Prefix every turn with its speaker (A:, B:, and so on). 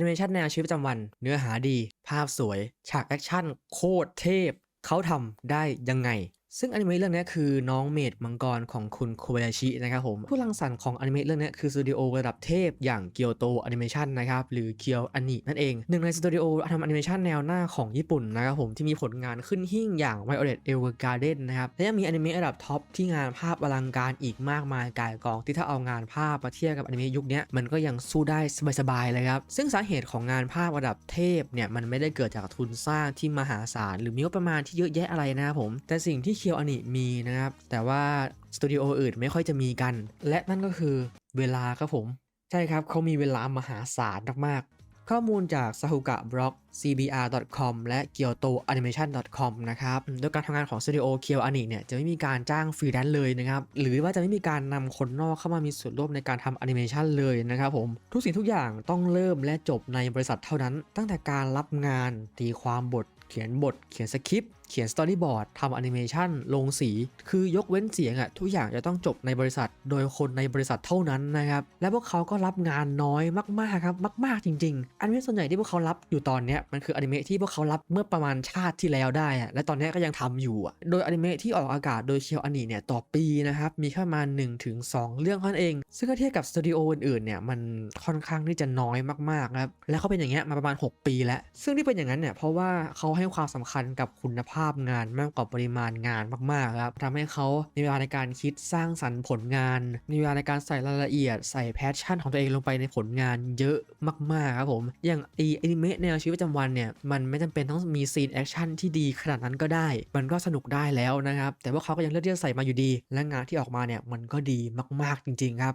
A: นิเมชันแนวชีวิตประจำวัน เนื้อหาดี ภาพสวย ฉากแอคชั่น โคตรเทพ เขาทำได้ยังไง ซึ่งอนิเมะเรื่องนี้คือน้องเมดมังกรของคุณโคบายาชินะครับผม ผู้รังสรรค์ของอนิเมะเรื่องนี้คือสตูดิโอระดับเทพอย่างเกียวโตแอนิเมชันนะครับหรือเกียวอนินั่นเองหนึ่งในสตูดิโอทำแอนิเมชันแนวหน้าของญี่ปุ่นนะครับผมที่มีผลงานขึ้นหิ่งอย่าง Violet Evergarden นะครับและยังมีอนิเมะระดับท็อปที่งานภาพอลังการอีกมากมายกายกองที่ถ้าเอางานภาพมาเทียบกับอนิเมะยุคนี้มันก็ยังสู้ได้สบายๆเลยครับซึ่งสาเหตุของงานภาพระดับเทพเนี่ยมันไม่ได้เกิดจากทุนสร้างที่มหาศาลหรือมีงบประมาณที่เยอะแยะอะไรนะครับผมแต่สิ่งที่คียวอนิมีนะครับ แต่ว่าสตูดิโออื่นไม่ค่อยจะมีกัน และนั่นก็คือเวลาครับผม ใช่ครับเขามีเวลามหาศาลมากๆ ข้อมูลจาก s a h u k a Blog cbr.com และ kyoto animation.com นะครับ โดยการทำงานของสตูดิโอเคียวอนิเนี่ยจะไม่มีการจ้างฟรีแลนซ์เลยนะครับ หรือว่าจะไม่มีการนำคนนอกเข้ามามีส่วนร่วมในการทำแอนิเมชันเลยนะครับผม ทุกสิ่งทุกอย่างต้องเริ่มและจบในบริษัทเท่านั้น ตั้งแต่การรับงานตีความบท เขียนบท เขียนสคริปต์เขียนสตอรี่บอร์ดทำแอนิเมชันลงสี คือยกเว้นเสียงอะทุกอย่างจะต้องจบในบริษัท โดยคนในบริษัทเท่านั้นนะครับ และพวกเขาก็รับงานน้อยมากๆครับ มากๆจริงๆอนิเมะส่วนใหญ่ที่พวกเขารับอยู่ตอนนี้มันคืออนิเมะที่พวกเขารับเมื่อประมาณชาติที่แล้วได้อะและตอนนี้ก็ยังทำอยู่อะโดยอนิเมะที่ออกอากาศโดยเคียวอนิเนี่ยต่อปีนะครับ มีแค่มาณ1ถึง2เรื่องเท่านั้นเอง ซึ่งเทียบกับสตูดิโออื่นๆเนี่ยมันค่อนข้างที่จะน้อยมากๆครับ และเขาเป็นอย่างเงี้ยมาประมาณ 6 ปีแล้ว ซึ่งที่เป็นอย่างนั้นเนี่ยเพราะว่าเขาให้ความสำคัญกับคุณภาพงานมากกว่าปริมาณงานมากๆครับทำให้เขามีเวลาในการคิดสร้างสรรค์ผลงาน มีเวลาในการใส่รายละเอียด ใส่แพชชั่นของตัวเองลงไปในผลงานเยอะมากๆครับผมอย่างไออนิเมะแนวชีวิตประจำวันเนี่ยมันไม่จำเป็นต้องมีซีนแอคชั่นที่ดีขนาดนั้นก็ได้ มันก็สนุกได้แล้วนะครับแต่ว่าเขาก็ยังเลือกที่จะใส่มาอยู่ดี และงานที่ออกมาเนี่ยมันก็ดีมากๆจริงๆครับ